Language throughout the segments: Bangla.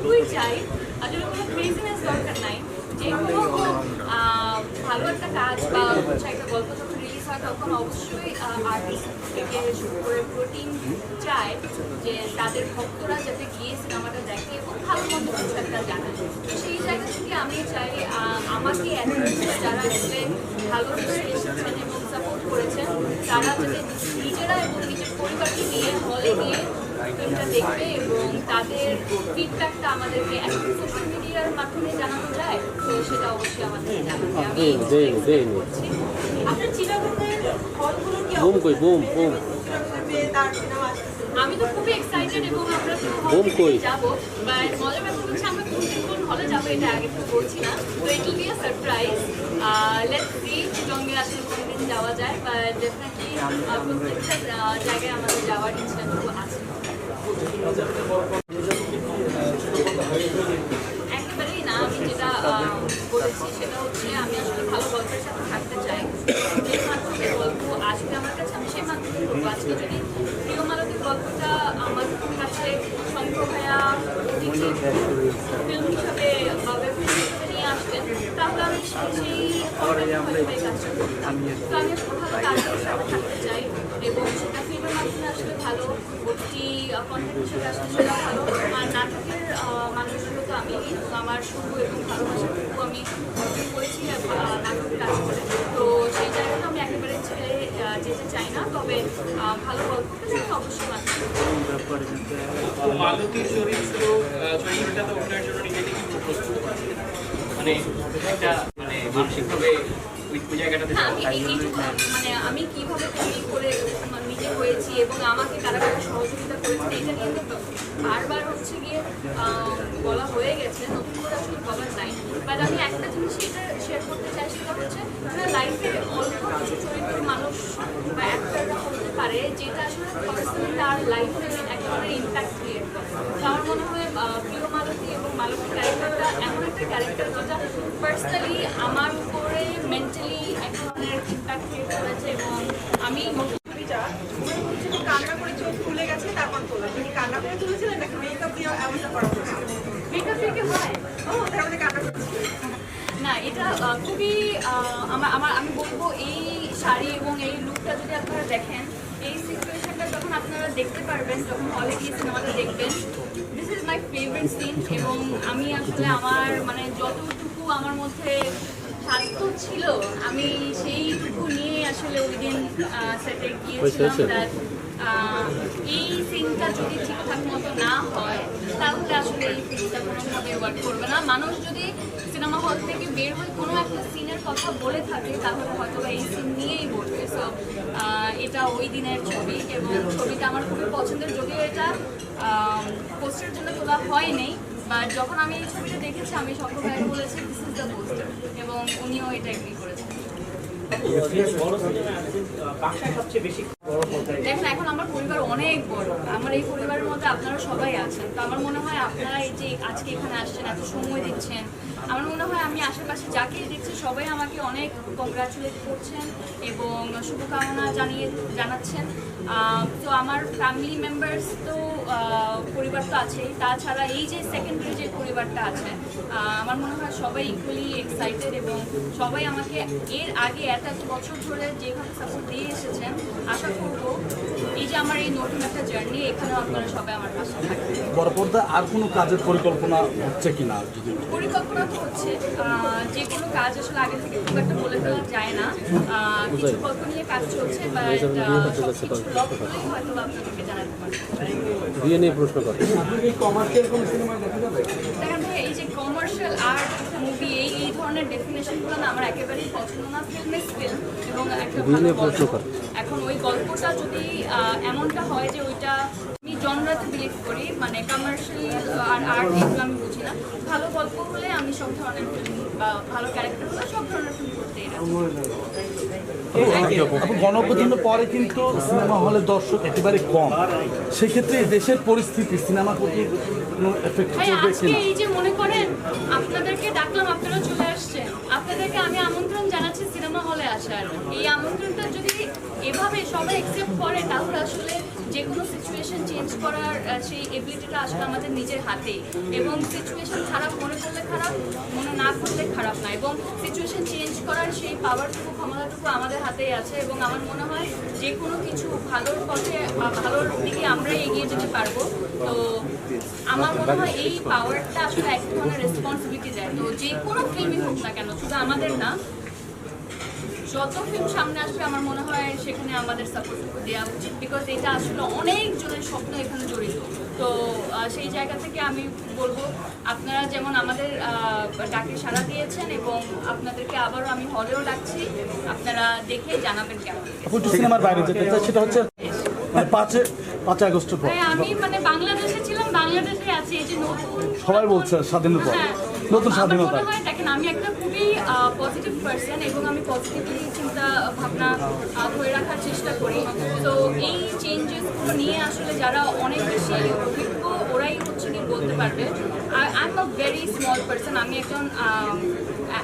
এইটুকুই চাই। আসলে কোনো ক্রেজিনেস দরকার নাই। যে কোনো ভালো একটা কাজ বা একটা গল্প যখন রিলিজ হয়, তখন অবশ্যই আর্টিস্ট থেকে শুরু করে পুরো চায় যে তাদের ভক্তরা যাতে গিয়ে সিনেমাটা দেখে এবং ভালো মন্দ কিছু একটা জানায়। তো সেই জায়গা থেকে আমি চাই আমাকে যারা আসলে ভালো এসেছেন এবং সাপোর্ট করেছেন, তারা যাতে নিজেরা এবং নিজের পরিবারকে নিয়ে, হলে গিয়ে ফিল্মটা দেখবে এবং তাদের ফিডব্যাকটা আমাদেরকে এখন সোশ্যাল মিডিয়ার মাধ্যমে জানানো যায় তো সেটা অবশ্যই আমাদের জানাবে আমি। করছি আপনার চিরাগতের হলগুলো কি বুম কই আমি তো খুবই এক্সাইটেড এবং আমরা তো কই? যাব বাট মজার ব্যাপার হচ্ছে আমরা কোন কোন হলে যাব এটা আগে তো বলছি না। তো it will be a surprise let's see চিটঙ্গে আসলে কোন যাওয়া যায় বাট ডেফিনেটলি প্রত্যেকটা জায়গায় আমাদের যাওয়ার ইচ্ছা তো আছে। না, আমি যেটা সেটা হচ্ছে আমি ভালো গল্পের সাথে থাকতে চাই। যে মাধ্যমে গল্প আমার কাছে, আমি সেই মাধ্যমে আজকে যদি প্রিয় মালতীর গল্পটা আমার কাছে শঙ্কর ফিল্ম হিসাবে বা web film হিসাবে নিয়ে আসবেন তাহলে আমি সেই- তো আমি ভালো থাকতে চাই। এবং সেটা ফিল্মের মাধ্যমে আসলে ভালো। ওটি কন্টেন্ট হিসেবে আসলে সেটা ভালো। আর নাটকের আহ, মানুষগুলো তো আমি আমার শুরু এবং ভালোবাসা আমি করেছি নাটকের কাজ করে তো সেই জায়গাটা আমি একেবারে ছেড়ে আহ, যেতে চাই না তবে ভালো গল্পটা যেন অবশ্যই মাত্র মালতীর চরিত্রটাতে অভিনয়ের জন্য নিজেকে কি প্রস্তুত মানে একটা মানে মানসিকভাবে এই- এইটুকু মানে আমি কীভাবে তৈরি করে মানে নিজে হয়েছি এবং আমাকে কারা সহযোগিতা করেছে এটা নিয়ে তো বারবার হচ্ছে গিয়ে বলা হয়ে গেছে নতুন করে আসলে বলার নাই। বাট আমি একটা জিনিস এটা শেয়ার করতে চাই সেটা হচ্ছে লাইফে অল্প কিছু চরিত্র মানুষ বা অ্যাক্টাররা করতে পারে যেটা আসলে পার্সোনালি তার লাইফে একেবারে ইম্প্যাক্ট ক্রিয়েট করে। আমার মনে হয় প্রিয় মালতী এবং মালতী ক্যারেক্টারটা এমন একটা ক্যারেক্টার যেটা পার্সোনালি আমার উপরে মেন্টালি এক ধরনের ইম্প্যাক্ট ক্রিয়েট করেছে এবং আমি কান্না করে চোখ খুলে গেছে তারপর তোলা। তুমি কান্না করে তুলেছিলেন নাকি মেকআপ দিয়ে এমনটা করা হয়েছিল মেকআপ থেকে হয়? ও তার মানে কান্না না এটা খুবই আমার আমার আমি বলব এই শাড়ি এবং এই লুকটা যদি আপনারা দেখেন আপনারা দেখতে পারবেন যখন হলে গিয়ে সিনেমাটা দেখবেন। This is my favourite scene এবং আমি আসলে আমার মানে যতটুকু আমার মধ্যে সাধ্য ছিল আমি সেইটুকু নিয়ে আসলে ওই দিন সেটে গিয়েছিলাম এই সিনটা যদি ঠিকঠাক মতো না হয়, তাহলে আসলে এই ফিল্মটা কোনোভাবে ওয়ার্ক করবে না। মানুষ যদি সিনেমা হল থেকে বের হয়ে কোনো একটা সিনের কথা বলে থাকে, তাহলে হয়তো এই সিন নিয়েই বলবে। সো এটা ওই দিনের ছবি এবং ছবিটা আমার খুবই পছন্দের। যদিও এটা পোস্টের জন্য তোলা হয়নি বাট যখন আমি এই ছবিটা দেখেছি, আমি শঙ্কর ভাই বলেছি দিস ইজ দ্য পোস্টার এবং উনিও এটা এগ্রি করেছেন। দেখেন, এখন আমার পরিবার অনেক বড়। আমার এই পরিবারের মধ্যে আপনারা সবাই আছেন। তো আমার মনে হয় আপনারা এই যে আজকে এখানে আসছেন, এত সময় দিচ্ছেন আমার মনে হয় আমি আশেপাশে যাকে দেখছি সবাই আমাকে অনেক কংগ্রাচুলেট করছেন এবং শুভকামনা জানিয়ে জানাচ্ছেন। তো আমার ফ্যামিলি মেম্বার্স তো পরিবার তো আছেই। তাছাড়া এই যে সেকেন্ডারি যে পরিবারটা আছে আমার মনে হয় সবাই ইকুয়ালি এক্সাইটেড এবং সবাই আমাকে এর আগে এত এত বছর ধরে যেভাবে সাপোর্ট দিয়ে এসেছেন আশা করব এই যে আমার এই নতুন একটা জার্নি এখানেও আপনারা সবাই আমার পাশে থাকবেন। বড় পর্দা আর কোনো কাজের পরিকল্পনা হচ্ছে কিনা পরিকল্পনা হচ্ছে যে কোনো কাজ আসলে আগে থেকে খুব একটা বলে ফেলা যায় না। কিছু গল্প নিয়ে কাজ চলছে বাট সব কিছু লক করলেই হয়তো বা আপনাদেরকে জানাতে পারব। দিয়ে নিয়ে প্রশ্ন করে। এই যে কমার্শিয়াল আর্ট মুভি এই এই ধরনের ডেফিনেশনগুলো না আমার একেবারেই পছন্দ না ফিল্ম ইজ ফিল্ম এবং একটা ভালো গল্প। এখন ওই গল্পটা যদি এমনটা হয় যে ওইটা জনরাতে বিলিভ করি মানে কমার্শিয়াল আর আর্ট এগুলো আমি বুঝি না। ভালো গল্প হলে আমি সব ধরনের ফিল্ম বা ভালো ক্যারেক্টার হলে সব ধরনের ফিল্ম করতেই পরে কিন্তু সিনেমা হলে দর্শক একেবারে কম। সেক্ষেত্রে দেশের পরিস্থিতি সিনেমা প্রতি কোনো এফেক্ট করবে কিনা? এই যে মনে করেন আপনাদেরকে ডাকলাম আপনারা চলে আসছেন আপনাদেরকে আমি আমন্ত্রণ জানাচ্ছি সিনেমা হলে আসার এই আমন্ত্রণটা যদি এভাবে সবাই অ্যাকসেপ্ট করে, তাহলে আসলে যে কোনো সিচুয়েশন চেঞ্জ করার সেই এবিলিটিটা আসলে আমাদের নিজের হাতেই। এবং সিচুয়েশন খারাপ, মনে করলে খারাপ, মনে না করলে খারাপ না। এবং সিচুয়েশন চেঞ্জ করার সেই পাওয়ারটুকু ক্ষমতাটুকু আমাদের হাতেই আছে এবং আমার মনে হয় যে কোনো কিছু ভালোর পথে ভালোর দিকে আমরাই এগিয়ে যেতে পারব। তো আমার মনে হয় এই পাওয়ারটা আসলে এক ধরনের রেসপন্সিবিলিটি দেয়। তো যে কোনো ফিল্মই হোক না কেন, শুধু আমাদের না যত ফিল্ম সামনে আসবে আমার মনে হয় সেখানে আমাদের সাপোর্টটুকু দেওয়া উচিত বিকজ এটা আসলে অনেকজনের স্বপ্ন এখানে জড়িত তো সেই জায়গা থেকে আমি বলব আপনারা যেমন আমাদের আহ, ডাকে সাড়া দিয়েছেন এবং আপনাদেরকে আবারও আমি হলেও ডাকছি আপনারা দেখে জানাবেন কেমন। সিনেমার বাইরে যেতে সেটা হচ্ছে মানে পাঁচে আগস্টের পর। হ্যাঁ আমি মানে বাংলাদেশে ছিলাম বাংলাদেশে আছি এই যে নতুন সবাই বলছে স্বাধীনের পর। হ্যাঁ, নতুন স্বাধীনতা দেখেন আমি একটা খুবই পজিটিভ পার্সন এবং আমি পজিটিভলি চিন্তা ভাবনা ধরে রাখার চেষ্টা করি। তো এই চেঞ্জেসগুলো নিয়ে আসলে যারা অনেক বেশি অভিজ্ঞ ওরাই হচ্ছে কি বলতে পারবে। I am a very small person আমি একজন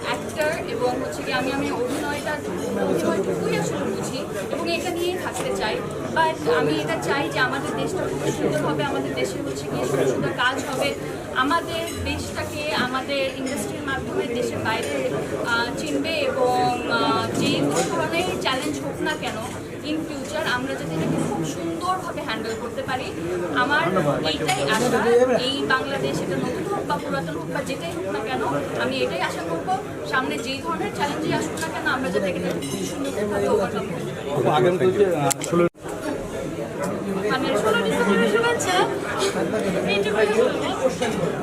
অ্যাক্টার এবং হচ্ছে কি আমি আমি অভিনয়টা অভিনয়টুকুই আসলে বুঝি এবং এটা নিয়েই থাকতে চাই। বাট আমি এটা চাই যে আমাদের দেশটা খুব সুন্দর হবে, আমাদের দেশে হচ্ছে গিয়ে সুন্দর সুন্দর কাজ হবে। আমাদের দেশটাকে আমাদের ইন্ডাস্ট্রির মাধ্যমে দেশের বাইরে চিনবে এবং যে ধরনের চ্যালেঞ্জ হোক না কেন ইন ফিউচার আমরা যাতে এটাকে খুব সুন্দরভাবে হ্যান্ডেল করতে পারি। আমার এইটাই আশা, এই বাংলাদেশ এটা নতুন হোক বা পুরাতন হোক বা যেটাই হোক না কেন, আমি এটাই আশা করব, সামনে যেই ধরনের চ্যালেঞ্জই আসুক না কেন, আমরা যাতে এটাকে খুব সুন্দরভাবে ওভারকাম করতে পারি। vai de outro.